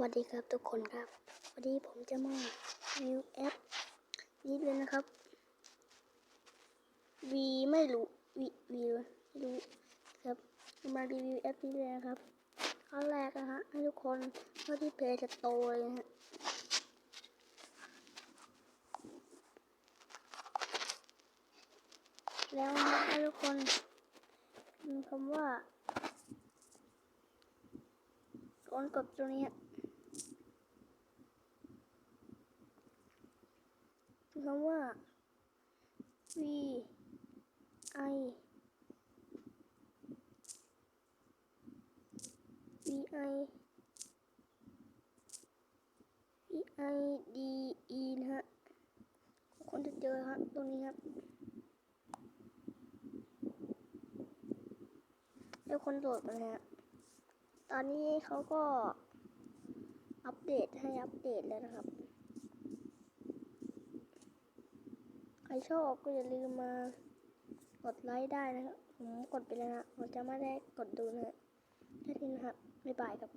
วัสดีครับทุกคนครับ วันนี้ผมจะมารีวิวแอปนี้เลยนะครับ V ไม่รู้ V V ไม่รู้ครับมารีวิวแอปนี้เลยนะครับขั้นแรกนะฮะให้ทุกคนเข้าที่เพจสโตร์เลยนะฮะแล้วนะให้ทุกคนคำว่ากดกดตรงนี้ฮะ คือคำว่า V I V I V I D E นะฮะคนจะเจอฮะตรงนี้ครับ แล้วคนโหลดมาฮะตอนนี้เขาก็อัปเดตให้อัปเดตแล้วนะครับ ใค รชอบก็อย่าลืมมากดไลค์ได้นะครับผมกดไปแล้วนะผมจะไม่ได้กดดูนะฮะแค่นี้นะครับบ๊ายบายครับ